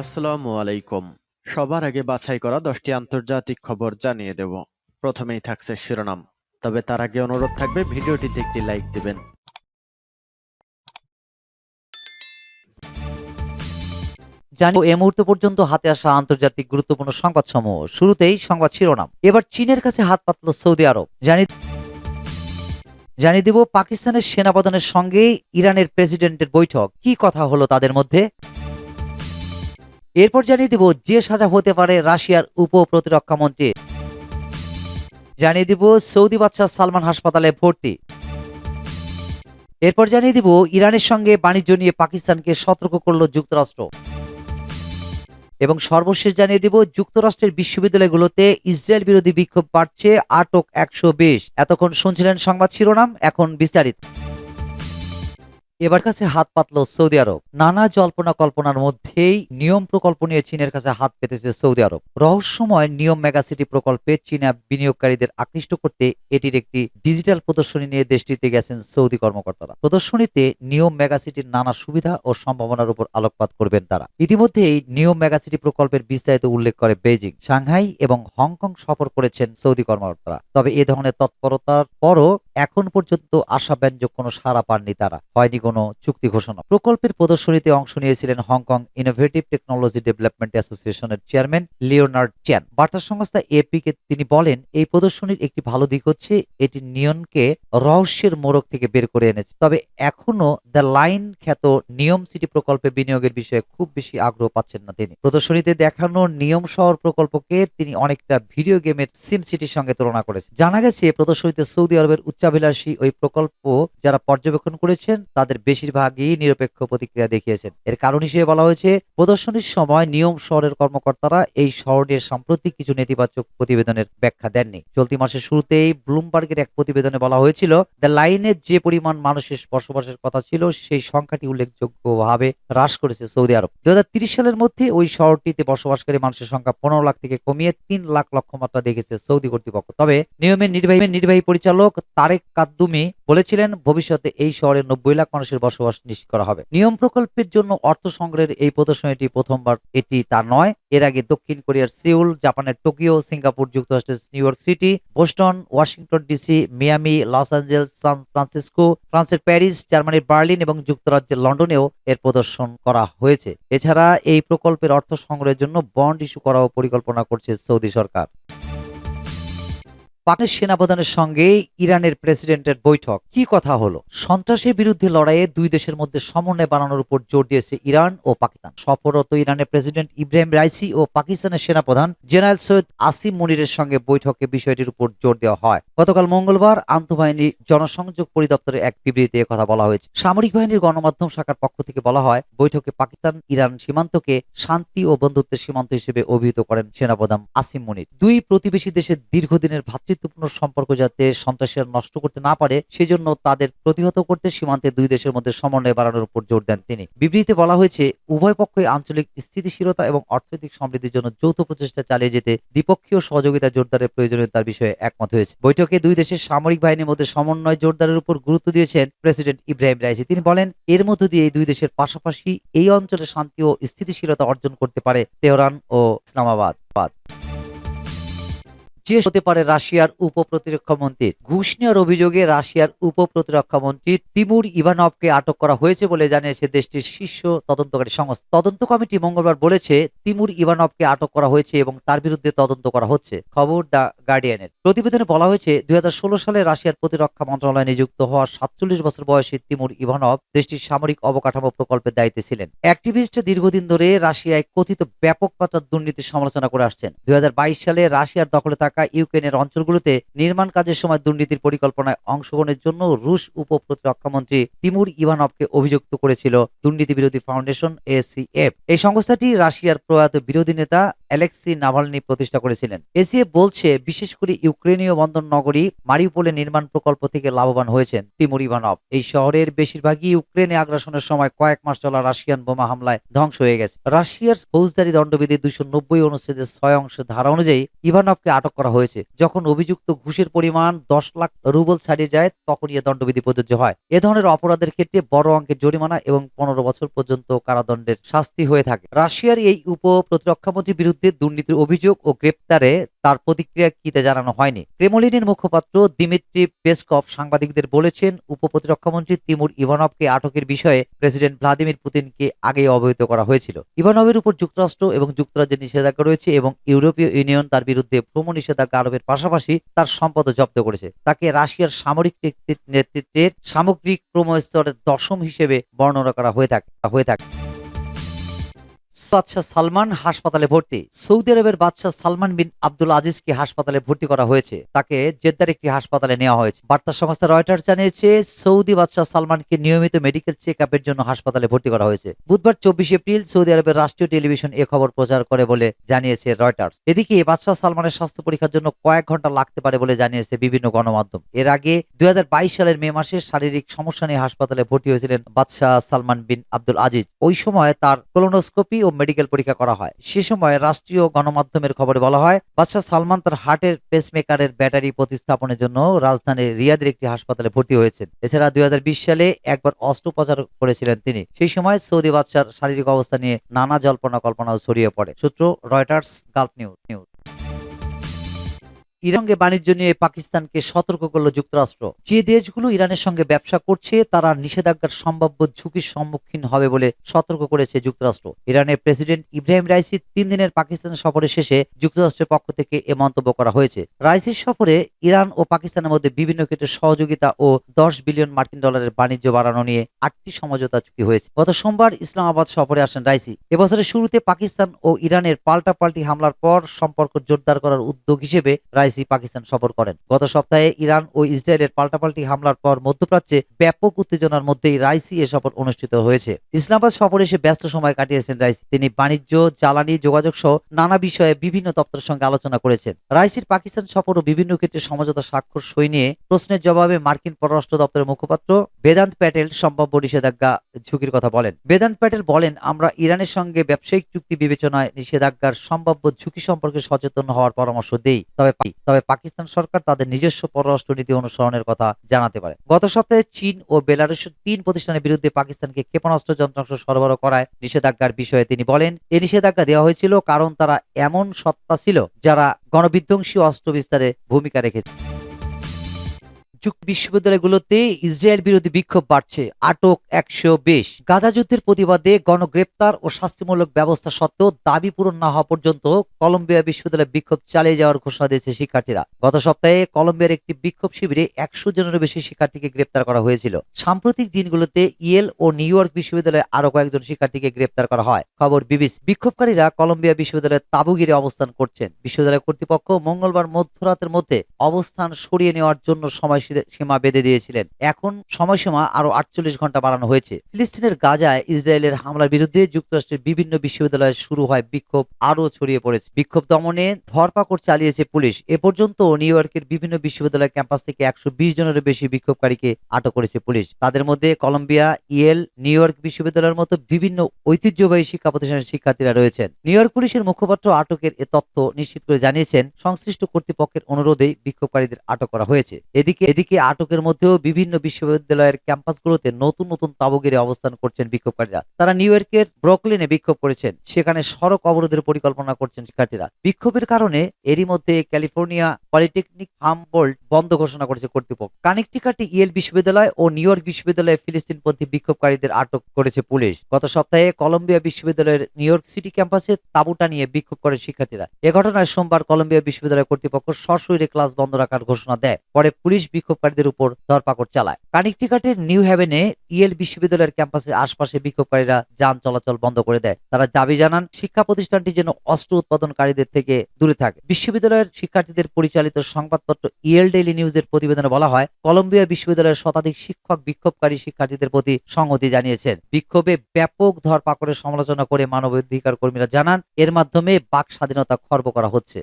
আসসালামু আলাইকুম। সবার আগে বাছাই করা দশটি আন্তর্জাতিক খবর জানিয়ে দেব। প্রথমেই থাকছে শিরোনাম। তবে তার আগে অনুরোধ থাকবে, ভিডিওটিতে একটি লাইক দিবেন। জানি এ মুহূর্ত পর্যন্ত হাতে আসা আন্তর্জাতিক গুরুত্বপূর্ণ সংবাদ সমূহ শুরুতেই সংবাদ শিরোনাম। এবার চীনের কাছে হাত পাতল সৌদি আরব। জানি জানিয়ে দিব, পাকিস্তানের সেনাপ্রধানের সঙ্গে ইরানের প্রেসিডেন্টের বৈঠক। কি কথা হলো তাদের মধ্যে? এরপর জানিয়ে দিব যে সাজা হতে পারে রাশিয়ার উপ প্রতিরক্ষা মন্ত্রী। জানিয়ে দিব সৌদি বাদশাহ সালমান হাসপাতালে ভর্তি। এরপর জানিয়ে দিব ইরানের সঙ্গে বাণিজ্য নিয়ে পাকিস্তানকে সতর্ক করল যুক্তরাষ্ট্র। এবং সর্বশেষ জানিয়ে দিব যুক্তরাষ্ট্রের বিশ্ববিদ্যালয়গুলোতে ইসরায়েল বিরোধী বিক্ষোভ বাড়ছে আটক একশো বিশ। এতক্ষণ শুনছিলেন সংবাদ শিরোনাম, এখন বিস্তারিত। এবার কাছে হাত পাতল সৌদি আরব। নানা জল্পনা কল্পনার মধ্যেই নিয়ম প্রকল্প নিয়ে চীনের কাছে হাত পেতেছে সৌদি আরব। রহস্যময় নিয়ম মেগাসিটি প্রকল্পে চীনা বিনিয়োগকারীদের আকৃষ্ট করতে এটির একটি ডিজিটাল প্রদর্শনী নিয়ে দেশটিতে গেছেন সৌদি কর্মকর্তারা। প্রদর্শনীতে নিয়ম মেগাসিটির নানা সুবিধা ও সম্ভাবনার উপর আলোকপাত করবেন তারা। ইতিমধ্যেই নিয়ম মেগাসিটি প্রকল্পের বিস্তারিত উল্লেখ করে বেজিং সাংহাই এবং হংকং সফর করেছেন সৌদি কর্মকর্তারা। তবে এ ধরনের তৎপরতার পরও এখন পর্যন্ত আশাব্যঞ্জক কোনো সাড়া পাননি তারা। হয়নি কোনো চুক্তি ঘোষণা। প্রকল্পের প্রদর্শনীতে অংশ নিয়েছিলেন Hong Kong innovative technology development অ্যাসোসিয়েশনের চেয়ারম্যান লিওনার্ড চ্যান। বার্তা সংস্থা এপি কে তিনি বলেন, এই প্রদর্শনীর একটি ভালো দিক হচ্ছে, এটি নিয়নকে রহস্যের মোড়ক থেকে বের করে এনেছে। তবে এখনও দ্য লাইন খ্যাত নিয়ম সিটি প্রকল্পে বিনিয়োগের বিষয়ে খুব বেশি আগ্রহ পাচ্ছেন না তিনি। প্রদর্শনীতে দেখানো নিয়ম শহর প্রকল্পকে তিনি অনেকটা ভিডিও গেমের সিম সিটির সঙ্গে তুলনা করেছেন। জানা গেছে, প্রদর্শনীতে সৌদি আরবের উচ্চাভিলাষী ওই প্রকল্প যারা পর্যবেক্ষণ করেছেন, তাদের বেশিরভাগই নিরপেক্ষ প্রতিক্রিয়া দেখিয়েছেন। এর কারণ হিসেবে বলা হয়েছে, প্রদর্শনীর সময় নিয়ম শহরের কর্মকর্তারা এই শহর নিয়ে সাম্প্রতিক কিছু নেতিবাচক প্রতিবেদনের ব্যাখ্যা দেননি। চলতি মাসের শুরুতেই ব্লুমবার্গের এক প্রতিবেদনে বলা হয়েছিল, দ্য লাইনের যে পরিমাণ মানুষের বসবাসের কথা ছিল, সেই সংখ্যাটি উল্লেখযোগ্যভাবে হ্রাস করেছে সৌদি আরব। দুহাজার ত্রিশ সালের মধ্যে ওই শহরটিতে বসবাসকারী মানুষের সংখ্যা পনেরো লাখ থেকে কমিয়ে তিন লাখ লক্ষ্যমাত্রা দেখেছে সৌদি কর্তৃপক্ষ। তবে নিয়মের নির্বাহী নির্বাহী পরিচালক তারেক কাদ্দুমি বলেছিলেন, ভবিষ্যতে এই শহরে নব্বই লাখ মানুষের বসবাস নিশ্চিত করা হবে। নিয়ম প্রকল্পের জন্য অর্থ সংগ্রহের এই প্রদর্শনীটি প্রথমবার এটি তা নয়। এর আগে দক্ষিণ কোরিয়ার সিউল, জাপানের টোকিও, সিঙ্গাপুর যুক্তরাষ্ট্রের New York City, Boston, Washington DC, Miami, Los Angeles, San Francisco, ফ্রান্সের প্যারিস, জার্মানির বার্লিন এবং যুক্তরাজ্যের লন্ডনেও এর প্রদর্শন করা হয়েছে। এছাড়া এই প্রকল্পের অর্থ সংগ্রহের জন্য বন্ড ইস্যু করাও পরিকল্পনা করছে সৌদি সরকার। পাকের সেনাপ্রধানের সঙ্গে ইরানের প্রেসিডেন্টের বৈঠক। কি কথা হলো? সন্ত্রাসের বিরুদ্ধে লড়াইয়ে দুই দেশের মধ্যে সমন্বয় বানানোর উপর জোর দিয়েছে ইরান ও পাকিস্তান। সফররত ইরানের প্রেসিডেন্ট ইব্রাহিম রাইসি ও পাকিস্তানের সেনাপ্রধান জেনারেল সৈয়দ আসিম মনিরের সঙ্গে বৈঠকে বিষয়টির উপর জোর দেওয়া হয়। গতকাল মঙ্গলবার আন্তঃবাহিনী জনসংযোগ পরিদপ্তরের এক বিবৃতিতে কথা বলা হয়েছে। সামরিক বাহিনীর গণমাধ্যম শাখার পক্ষ থেকে বলা হয়, বৈঠকে পাকিস্তান ইরান সীমান্তকে শান্তি ও বন্ধুত্বের সীমান্ত হিসেবে অভিহিত করেন সেনাপ্রধান আসিম মনির। দুই প্রতিবেশী দেশের দীর্ঘদিনের ভ্রাতৃত্বপূর্ণ সম্পর্ক যাতে সন্ত্রাসীরা নষ্ট করতে না পারে, সেজন্য তাদের প্রতিহত করতে সীমান্তে দুই দেশের মধ্যে সমন্বয় বাড়ানোর উপর জোর দেন তিনি। বিবৃতিতে বলা হয়েছে, উভয় পক্ষই আঞ্চলিক স্থিতিশীলতা এবং অর্থনৈতিক সমৃদ্ধির জন্য যৌথ প্রচেষ্টা চালিয়ে যেতে দ্বিপক্ষীয় সহযোগিতা জোরদারের প্রয়োজনীয়তার বিষয়ে একমত হয়েছে। বৈঠকে দুই দেশের সামরিক বাহিনীর মধ্যে সমন্বয় জোরদারের উপর গুরুত্ব দিয়েছেন প্রেসিডেন্ট ইব্রাহিম রাইসি। তিনি বলেন, এর মধ্য দিয়ে দুই দেশের পাশাপাশি এই অঞ্চলে শান্তি ও স্থিতিশীলতা অর্জন করতে পারে তেহরান ও ইসলামাবাদ। বাদ যে হতে পারে রাশিয়ার উপ প্রতিরক্ষা মন্ত্রী ঘুষ নেওয়ার অভিযোগে রাশিয়ার উপ প্রতিরক্ষা মন্ত্রী তিমুর ইভানভকে আটক করা হয়েছে বলে জানিয়েছে দেশটির শীর্ষ তদন্তকারী সংস্থা। তদন্ত কমিটি মঙ্গলবার বলেছে, তিমুর ইভানভকে আটক করা হয়েছে এবং তার বিরুদ্ধে তদন্ত করা হচ্ছে, খবর দ্য গার্ডিয়ানের। প্রতিবেদনে বলা হয়েছে, দুই হাজার ষোলো সালে রাশিয়ার প্রতিরক্ষা মন্ত্রণালয়ে নিযুক্ত হওয়া সাতচল্লিশ বছর বয়সী তিমুর ইভানভ দেশটির সামরিক অবকাঠামো প্রকল্পের দায়িত্বে ছিলেন। অ্যাক্টিভিস্ট দীর্ঘদিন ধরে রাশিয়ায় কথিত ব্যাপক মাত্রার দুর্নীতির সমালোচনা করে আসছেন। দুই হাজার বাইশ সালে রাশিয়ার দখলে থাকা ইউক্রেনের অঞ্চলগুলোতে নির্মাণ কাজের সময় দুর্নীতির পরিকল্পনায় অংশগ্রহণের জন্য রুশ উপ প্রতিরক্ষামন্ত্রী তিমুর ইভানভকে অভিযুক্ত করেছিল দুর্নীতি বিরোধী ফাউন্ডেশন এসিএফ। এই সংস্থাটি রাশিয়ার প্রয়াত বিরোধী নেতা অ্যালেক্সি নাভালনি প্রতিষ্ঠা করেছিলেন। এসিএফ বলছে, বিশেষ করে ইউক্রেনীয় বন্দর নগরী মারিউপোলে নির্মাণ প্রকল্প থেকে লাভবান হয়েছেন তিমুর ইভানভ। এই শহরের বেশিরভাগই ইউক্রেনে আগ্রাসনের সময় কয়েক মাস চলা রাশিয়ান বোমা হামলায় ধ্বংস হয়ে গেছে। রাশিয়ার ফৌজদারি দণ্ডবিধি দুইশো নব্বই অনুচ্ছেদের ছয় অংশের ধারা অনুযায়ী ইভানভকে আটক করা হয়েছে। যখন অভিযুক্ত ঘুষের পরিমাণ দশ লাখ রুবল ছাড়িয়ে যায় তখন এ দণ্ডবিধি প্রযোজ্য হয়। এ ধরনের অপরাধের ক্ষেত্রে বড় অঙ্কের জরিমানা এবং পনেরো বছর পর্যন্ত কারাদণ্ডের শাস্তি হয়ে থাকে। রাশিয়ার এই উপ প্রতিরক্ষামন্ত্রীর বিরুদ্ধে দুর্নীতির অভিযোগ ও গ্রেপ্তারে তার প্রতিক্রিয়া কিতে জানানো হয়নি। ক্রেমলিনের মুখপাত্র দিমিত্রি পেসকভ সাংবাদিকদের বলেছেন উপ প্রতিরক্ষামন্ত্রী তিমুর ইভানভকে আটকের বিষয়ে প্রেসিডেন্ট ভ্লাদিমির পুতিনকে আগে অবহিত করা হয়েছিল। ইভানভের উপর যুক্তরাষ্ট্র এবং যুক্তরাজ্যের নিষেধাজ্ঞা রয়েছে এবং ইউরোপীয় ইউনিয়ন তার বিরুদ্ধে ভ্রমণ নিষেধাজ্ঞা আরোপের পাশাপাশি তার সম্পদ জব্দ করেছে। তাকে রাশিয়ার সামরিক নেতৃত্ব- নেতৃত্বের সামগ্রিক ক্রমস্তরের দশম হিসেবে বর্ণনা করা হয়ে থাকে হয়ে থাকে। বাদশাহ সালমান হাসপাতালে ভর্তি। সৌদি আরবের বাদশাহ সালমান বিন আব্দুল আজিজকে হাসপাতালে ভর্তি করা হয়েছে। তাকে জেদ্দার একটি হাসপাতালে নেওয়া হয়েছে। বার্তা সংস্থা রয়টার্স জানিয়েছে, সৌদি বাদশাহ সালমানকে নিয়মিত মেডিকেল চেক আপের জন্য হাসপাতালে ভর্তি করা হয়েছে। বুধবার চব্বিশ এপ্রিল সৌদি আরবের রাষ্ট্রীয় টেলিভিশন এ খবর প্রচার করে বলে জানিয়েছে রয়টার্স। এদিকে বাদশাহ সালমানের স্বাস্থ্য পরীক্ষার জন্য কয়েক ঘণ্টা লাগতে পারে বলে জানিয়েছে বিভিন্ন গণমাধ্যম। এর আগে দুই হাজার বাইশ সালের মে মাসে শারীরিক সমস্যা নিয়ে হাসপাতালে ভর্তি হয়েছিলেন বাদশাহ সালমান বিন আব্দুল আজিজ। ওই সময় তার কোলোনোস্কোপি ও মেডিকেল পরীক্ষা করা হয়। সে সময় রাষ্ট্রীয় গণমাধ্যমের খবরে বলা হয়, বাদশাহ সালমান তার হার্টের পেসমেকারের ব্যাটারি প্রতিস্থাপনের জন্য রাজধানীর রিয়াদের একটি হাসপাতালে ভর্তি হয়েছেন। এছাড়া দুই হাজার বিশ সালে একবার অস্ত্রোপচার করেছিলেন তিনি। সেই সময় সৌদি বাদশার শারীরিক অবস্থা নিয়ে নানা জল্পনা কল্পনাও ছড়িয়ে পড়ে। সূত্র রয়টার্স গালফ নিউজ নিউজ ইরানের সঙ্গে বাণিজ্য নিয়ে পাকিস্তানকে সতর্ক করল যুক্তরাষ্ট্র। যে দেশগুলো ইরানের সঙ্গে ব্যবসা করছে, তারা নিষেধাজ্ঞার সম্ভাব্য ঝুঁকির সম্মুখীন হবে বলে সতর্ক করেছে যুক্তরাষ্ট্র। ইরানের প্রেসিডেন্ট ইব্রাহিম রাইসি তিন দিনের পাকিস্তান সফরের শেষে যুক্তরাষ্ট্রের পক্ষ থেকে এ মন্তব্য করা হয়েছে। রাইসির সফরে ইরান ও পাকিস্তানের মধ্যে বিভিন্ন ক্ষেত্রে সহযোগিতা ও দশ বিলিয়ন মার্কিন ডলারের বাণিজ্য বাড়ানো নিয়ে আটটি সমঝোতা চুক্তি হয়েছে। গত সোমবার ইসলামাবাদ সফরে আসেন রাইসি। এবছরের শুরুতে পাকিস্তান ও ইরানের পাল্টাপাল্টি হামলার পর সম্পর্ক জোরদার করার উদ্যোগ হিসেবে রাইসি পাকিস্তান সফর করেন। গত সপ্তাহে ইরান ও ইসরায়েলের পাল্টাপাল্টি হামলার পর মধ্যপ্রাচ্যে ব্যাপক উত্তেজনার মধ্যেই রাইসি এ সফর অনুষ্ঠিত হয়েছে। ইসলামাবাদ সফরে এসে ব্যস্ত সময় কাটিয়েছেন রাইসি। তিনি বাণিজ্য, জ্বালানি যোগাযোগ সহ নানা বিষয়ে বিভিন্ন দপ্তরের সঙ্গে আলোচনা করেছেন। রাইসির পাকিস্তান সফর ও বিভিন্ন ক্ষেত্রে সমঝোতা স্বাক্ষর সই নিয়ে প্রশ্নের জবাবে মার্কিন পররাষ্ট্র দপ্তরের মুখপাত্র বেদান্ত প্যাটেল সম্ভাব্য নিষেধাজ্ঞা ঝুঁকির কথা বলেন। বেদান্ত প্যাটেল বলেন, আমরা ইরানের সঙ্গে ব্যবসায়িক চুক্তি বিবেচনায় নিষেধাজ্ঞার সম্ভাব্য ঝুঁকি সম্পর্কে সচেতন হওয়ার পরামর্শ দেই। তবে তবে পাকিস্তান সরকার তাদের নিজস্ব পররাষ্ট্রনীতি অনুসরণের কথা জানাতে পারে। গত সপ্তাহে চীন ও বেলারুশের তিন প্রতিষ্ঠানের বিরুদ্ধে পাকিস্তানকে ক্ষেপণাস্ত্র যন্ত্রাংশ সরবরাহ করায় নিষেধাজ্ঞার বিষয়ে তিনি বলেন, এ নিষেধাজ্ঞা দেওয়া হয়েছিল কারণ তারা এমন সত্তা ছিল যারা গণবিধ্বংসী অস্ত্র বিস্তারে ভূমিকা রেখেছে। বিশ্ববিদ্যালয়গুলোতে ইসরায়েল বিরোধী বিক্ষোভ বাড়ছে, আটক একশো বিশ। গাজা যুদ্ধের প্রতিবাদে গণগ্রেপ্তার ও শাস্তিমূলক ব্যবস্থা সত্ত্বেও দাবি পূরণ না হওয়া পর্যন্ত কলম্বিয়া বিশ্ববিদ্যালয়ে বিক্ষোভ চালিয়ে যাওয়ার ঘোষণা দিয়েছে শিক্ষার্থীরা। গত সপ্তাহে কলম্বিয়ার একটি বিক্ষোভ শিবিরে একশো জনেরও বেশি শিক্ষার্থীকে গ্রেপ্তার করা হয়েছিল। সাম্প্রতিক দিনগুলোতে ইয়েল ও নিউ ইয়র্ক বিশ্ববিদ্যালয়ে আরও কয়েকজন শিক্ষার্থীকে গ্রেপ্তার করা হয়। খবর বিবিসি। বিক্ষোভকারীরা কলম্বিয়া বিশ্ববিদ্যালয়ের তাবুগিরে অবস্থান করছেন। বিশ্ববিদ্যালয় কর্তৃপক্ষ মঙ্গলবার মধ্যরাতের মধ্যে অবস্থান সরিয়ে নেওয়ার জন্য সময় সীমা বেঁধে দিয়েছিলেন। এখন সময়সীমা আরও আটচল্লিশ ঘণ্টা বাড়ানো হয়েছে। ফিলিস্তিনের গাজায় ইসরায়েলের হামলার বিরুদ্ধে যুক্তরাষ্ট্রের বিভিন্ন বিশ্ববিদ্যালয়ে শুরু হয় বিক্ষোভ, আরও ছড়িয়ে পড়েছে। বিক্ষোভ দমনে ধরপাকড় চালিয়েছে পুলিশ। এ পর্যন্ত নিউ ইয়র্কের বিভিন্ন বিশ্ববিদ্যালয় ক্যাম্পাস থেকে একশো বিশ জনেরও বেশি বিক্ষোভকারীকে আটক করেছে পুলিশ। তাদের মধ্যে কলম্বিয়া, ইয়েল, নিউ ইয়র্ক বিশ্ববিদ্যালয়ের মতো বিভিন্ন ঐতিহ্যবাহী শিক্ষা প্রতিষ্ঠানের শিক্ষার্থীরা রয়েছেন। নিউ ইয়র্ক পুলিশের মুখপাত্র আটকের এ তথ্য নিশ্চিত করে জানিয়েছেন, সংশ্লিষ্ট কর্তৃপক্ষের অনুরোধেই বিক্ষোভকারীদের আটক করা হয়েছে। এদিকে এদিকে আটকের মধ্যেও বিভিন্ন বিশ্ববিদ্যালয়ের ক্যাম্পাসগুলোতে নতুন নতুন তাবুগিরে অবস্থান করছেন বিক্ষোভকারীরা। তারা নিউ ইয়র্কের ব্রকলিনে বিক্ষোভ করেছেন। সেখানে সড়ক অবরোধের পরিকল্পনা করছেন শিক্ষার্থীরা। বিক্ষোভের কারণে এরই মধ্যে ক্যালিফোর্নিয়া পলিটেকনিক হামবোল্ট বন্ধ ঘোষণা করেছে কর্তৃপক্ষ। কানেকটিকাটি ইয়েল বিশ্ববিদ্যালয় ও নিউ ইয়র্ক বিশ্ববিদ্যালয়ে ফিলিস্তিনপন্থী বিক্ষোভকারীদের আটক করেছে পুলিশ। গত সপ্তাহে কলম্বিয়া বিশ্ববিদ্যালয়ের নিউ ইয়র্ক সিটি ক্যাম্পাসে তাবুটা নিয়ে বিক্ষোভ করে শিক্ষার্থীরা। এ ঘটনায় সোমবার কলম্বিয়া বিশ্ববিদ্যালয় কর্তৃপক্ষ সশরীরে ক্লাস বন্ধ রাখার ঘোষণা দেয়। পরে পুলিশ বিক্ষোভ বিক্ষোভকারীদের উপর ধরপাকড় চালায়। কানেকটিকাটের নিউ হ্যাভেনে ইয়েল বিশ্ববিদ্যালয়ের ক্যাম্পাসের আশপাশে বিক্ষোভকারীরা যান চলাচল বন্ধ করে দেয়। তারা দাবি জানান, শিক্ষা প্রতিষ্ঠানটি যেন অস্ত্র উৎপাদনকারীদের থেকে দূরে থাকে। বিশ্ববিদ্যালয়ের শিক্ষার্থীদের পরিচালিত সংবাদপত্র ইয়েল ডেইলি নিউজের প্রতিবেদনে বলা হয়, কলম্বিয়া বিশ্ববিদ্যালয়ের শতাধিক শিক্ষক, বিক্ষোভকারী শিক্ষার্থীদের প্রতি সংহতি জানিয়েছেন। বিক্ষোভে ব্যাপক ধরপাকড়ের সমালোচনা করে মানবাধিকার কর্মীরা জানান, এর মাধ্যমে বাক স্বাধীনতা খর্ব করা হচ্ছে।